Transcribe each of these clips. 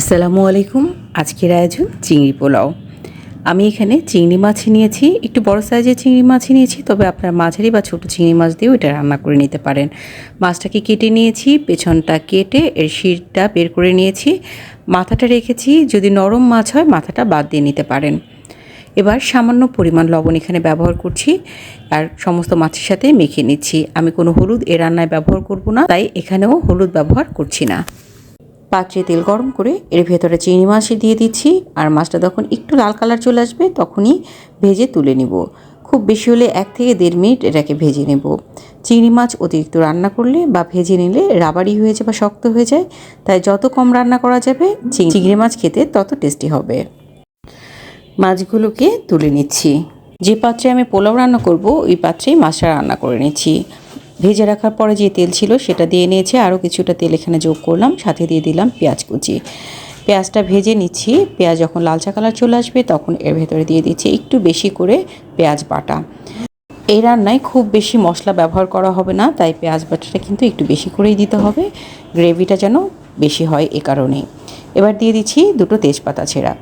আসসালামু আলাইকুম, আজকের আয়োজন চিংড়ি পোলাও। আমি এখানে চিংড়ি মাছ নিয়েছি, একটু বড় সাইজের চিংড়ি মাছ নিয়েছি, তবে আপনার মাঝারি বা ছোটো চিংড়ি মাছ দিয়েও এটা রান্না করে নিতে পারেন। মাছটাকে কেটে নিয়েছি, পেছনটা কেটে এর শিরটা বের করে নিয়েছি। মাথাটা রেখেছি, যদি নরম মাছ হয়, মাথাটা বাদ দিয়ে নিতে পারেন। এবার সামান্য পরিমাণ লবণ এখানে ব্যবহার করছি, আর সমস্ত মাছের সাথে মেখে নিচ্ছি। আমি কোনো হলুদ এ রান্নায় ব্যবহার করব না, তাই এখানেও হলুদ ব্যবহার করছি না। পাত্রে তেল গরম করে এর ভেতরে চিংড়ি মাছ দিয়ে দিচ্ছি। আর মাছটা যখন একটু লাল কালার চলে আসবে, তখনই ভেজে তুলে নিব। খুব বেশি হলে এক থেকে দেড় মিনিট এটাকে ভেজে নেব। চিংড়ি মাছ অতিরিক্ত রান্না করলে বা ভেজে নিলে রাবারি হয়ে যায় বা শক্ত হয়ে যায়। তাই যত কম রান্না করা যাবে চিংড়ি মাছ খেতে তত টেস্টি হবে। মাছগুলোকে তুলে নিচ্ছি। যে পাত্রে আমি পোলাও রান্না করব, ওই পাত্রেই মাছটা রান্না করে নিচ্ছি। ভেজে রাখার পরে যে তেল ছিল সেটা দিয়ে নিয়েছে, আরও কিছুটা তেল এখানে যোগ করলাম, সাথে দিয়ে দিলাম পেঁয়াজ কুচি। পেঁয়াজটা ভেজে নিচ্ছি, পেঁয়াজ যখন লালচা কালার চলে আসবে তখন এর ভেতরে দিয়ে দিচ্ছি একটু বেশি করে পেঁয়াজ বাটা। এই রান্নায় খুব বেশি মশলা ব্যবহার করা হবে না, তাই পেঁয়াজ বাটাটা কিন্তু একটু বেশি করেই দিতে হবে, গ্রেভিটা যেন বেশি হয় এ কারণে এবার দিয়ে দিচ্ছি দুটো তেজপাতা ছেঁড়া।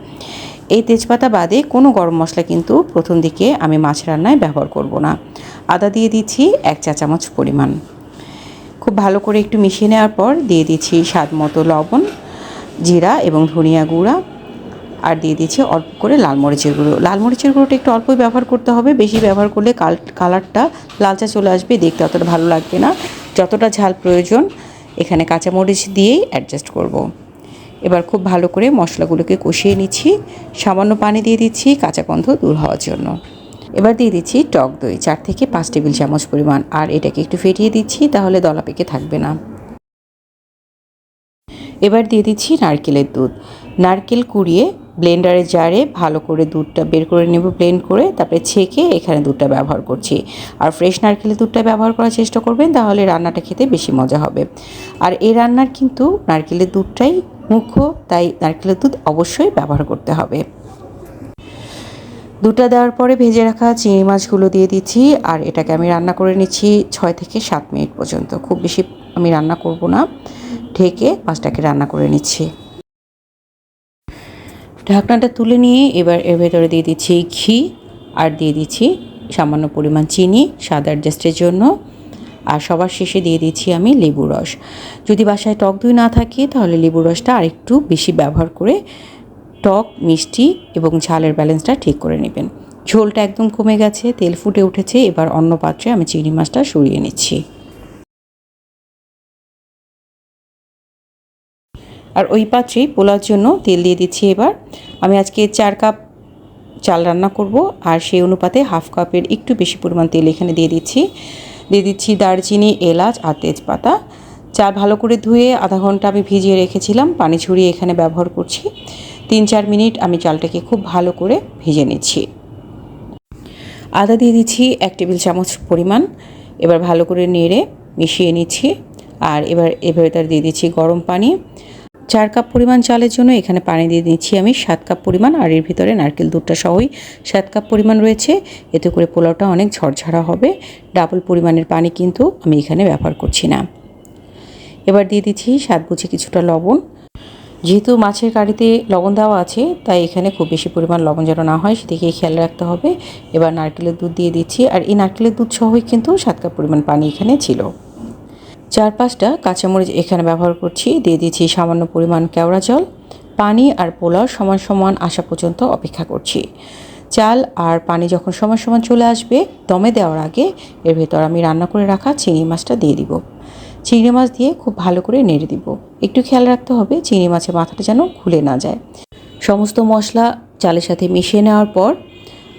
এই তেজপাতা বাদে কোনো গরম মশলা কিন্তু প্রথম দিকে আমি মাছ রান্নায় ব্যবহার করব না। আদা দিয়ে দিচ্ছি এক চা চামচ পরিমাণ। খুব ভালো করে একটু মিশিয়ে নেওয়ার পর দিয়ে দিচ্ছি স্বাদ মতো লবণ, জিরা এবং ধনিয়া গুঁড়া আর দিয়ে দিচ্ছি অল্প করে লাল মরিচের গুঁড়ো। লাল মরিচের গুঁড়োটা একটু অল্পই ব্যবহার করতে হবে, বেশি ব্যবহার করলে কাল কালারটা লালচা চলে আসবে, দেখতে অতটা ভালো লাগবে না। যতটা ঝাল প্রয়োজন, এখানে কাঁচামরিচ দিয়েই অ্যাডজাস্ট করব। এবার খুব ভালো করে মশলাগুলোকে কষিয়ে নিচ্ছি। সামান্য পানি দিয়ে দিচ্ছি, কাঁচা গন্ধ দূর হওয়ার জন্য। এবার দিয়ে দিচ্ছি টক দই, চার থেকে পাঁচ টেবিল চামচ পরিমাণ। আর এটাকে একটু ফেটিয়ে দিচ্ছি, তাহলে দলা পেকে থাকবে না। এবার দিয়ে দিচ্ছি নারকেলের দুধ। নারকেল কুড়িয়ে ব্লেন্ডারের জারে ভালো করে দুধটা বের করে নেব, ব্লেন্ড করে তারপরে ছেঁকে এখানে দুধটা ব্যবহার করছি। আর ফ্রেশ নারকেলের দুধটা ব্যবহার করার চেষ্টা করবেন, তাহলে রান্নাটা খেতে বেশি মজা হবে। আর এই রান্নার কিন্তু নারকেলের দুধটাই মুখ্য, তাই নারকেলের দুধ অবশ্যই ব্যবহার করতে হবে। দুটা দেওয়ার পরে ভেজে রাখা চিংড়ি মাছগুলো দিয়ে দিচ্ছি, আর এটাকে আমি রান্না করে নিচ্ছি ছয় থেকে সাত মিনিট পর্যন্ত। খুব বেশি আমি রান্না করব না, ঢেকে মাছটাকে রান্না করে নিচ্ছি। ঢাকনাটা তুলে নিয়ে এবার এর ভেতরে দিয়ে দিচ্ছি ঘি আর দিয়ে দিচ্ছি সামান্য পরিমাণ চিনি, স্বাদ অ্যাডজাস্টের জন্য। আর সবার শেষে দিয়ে দিচ্ছি আমি লেবু রস। যদি বাসায় টক দই না থাকে, তাহলে লেবু রসটা আরেকটু বেশি ব্যবহার করে টক, মিষ্টি এবং ঝালের ব্যালেন্সটা ঠিক করে নেবেন। ঝোলটা একদম কমে গেছে, তেল ফুটে উঠেছে, এবার অন্য পাত্রে আমি চিংড়ি মাছটা সরিয়ে নিচ্ছি। আর ওই পাত্রেই পোলার জন্য তেল দিয়ে দিচ্ছি এবার। আমি আজকে চার কাপ চাল রান্না করব আর সেই অনুপাতে হাফ কাপের একটু বেশি পরিমাণ তেল এখানে দিয়ে দিচ্ছি। দিয়ে দিচ্ছি দারচিনি, এলাচ আর তেজপাতা। চাল ভালো করে ধুয়ে আধা ঘণ্টা আমি ভিজিয়ে রেখেছিলাম, পানি ছড়িয়ে এখানে ব্যবহার করছি। তিন চার মিনিট আমি চালটাকে খুব ভালো করে ভেজে নিচ্ছি। আদা দিয়ে দিচ্ছি এক টেবিল চামচ পরিমাণ। এবার ভালো করে নেড়ে মিশিয়ে নিচ্ছি। আর এবার এবার তার দিয়ে দিচ্ছি গরম পানি। চার কাপ পরিমাণ চালের জন্য এখানে পানি দিয়ে দিচ্ছি আমি সাত কাপ পরিমাণ, আর এর ভিতরে নারকেল দুধটা সহই সাত কাপ পরিমাণ রয়েছে। এতে করে পোলাওটা অনেক ঝরঝরা হবে। ডাবল পরিমাণের পানি কিন্তু আমি এখানে ব্যবহার করছি না। এবার দিয়ে দিচ্ছি স্বাদ বুঝে কিছুটা লবণ। যেহেতু মাছের কারিতে লবণ দেওয়া আছে, তাই এখানে খুব বেশি পরিমাণ লবণ যেন না হয়, সেদিকে খেয়াল রাখতে হবে। এবার নারকেলের দুধ দিয়ে দিচ্ছি, আর এই নারকেলের দুধ সহই কিন্তু সাত কাপ পরিমাণ পানি এখানে ছিল। চার পাঁচটা কাঁচামরিচ এখানে ব্যবহার করছি। দিয়ে দিচ্ছি সামান্য পরিমাণ কেওড়া জল, পানি আর পোলাও সমান সমান আসা পর্যন্ত অপেক্ষা করছি। চাল আর পানি যখন সমান সমান চলে আসবে, দমে দেওয়ার আগে এর ভেতর আমি রান্না করে রাখা চিংড়ি মাছটা দিয়ে দিব। চিংড়ি মাছ দিয়ে খুব ভালো করে নেড়ে দিব। একটু খেয়াল রাখতে হবে চিংড়ি মাছের মাথাটা যেন খুলে না যায়। সমস্ত মশলা চালের সাথে মিশিয়ে নেওয়ার পর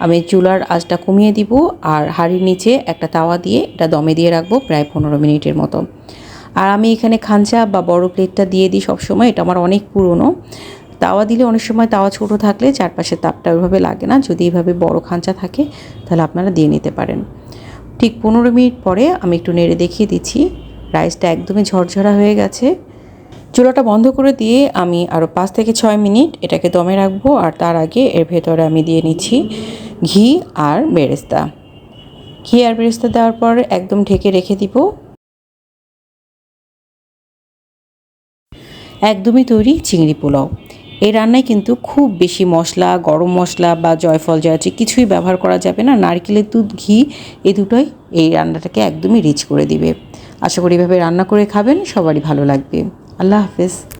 আমি চুলার আঁচটা কমিয়ে দিব আর হাঁড়ির নিচে একটা তাওয়া দিয়ে এটা দমে দিয়ে রাখব প্রায় পনেরো মিনিটের মতো। আর আমি এখানে খাঞ্চা বা বড় প্লেটটা দিয়ে দিই সবসময়, এটা আমার অনেক পুরনো। তাওয়া দিলে অনেক সময় তাওয়া ছোট থাকলে চারপাশে তাপটা ওইভাবে লাগে না, যদি এইভাবে বড় খাঞ্চা থাকে তাহলে আপনারা দিয়ে নিতে পারেন। ঠিক পনেরো মিনিট পরে আমি একটু নেড়ে দেখিয়ে দিচ্ছি, রাইসটা একদমই ঝরঝরা হয়ে গেছে। চুলাটা বন্ধ করে দিয়ে আমি আরও পাঁচ থেকে ছয় মিনিট এটাকে দমে রাখব আর তার আগে এর ভেতরে আমি দিয়ে নিচ্ছি ঘি আর বেরেস্তা। ঘি আর বেরেস্তা দেওয়ার পর একদম ঢেকে রেখে দিব। একদমই তৈরি চিংড়ি পোলাও। এই রান্নায় কিন্তু খুব বেশি মশলা, গরম মশলা বা জয়ফল জয়ত্রী কিছুই ব্যবহার করা যাবে না। নারকেলের দুধ, ঘি এই দুটোই এই রান্নাটাকে একদমই রিচ করে দিবে। আশা করি এভাবে রান্না করে খাবেন, সবারই ভালো লাগবে। আল্লাহ হাফেজ।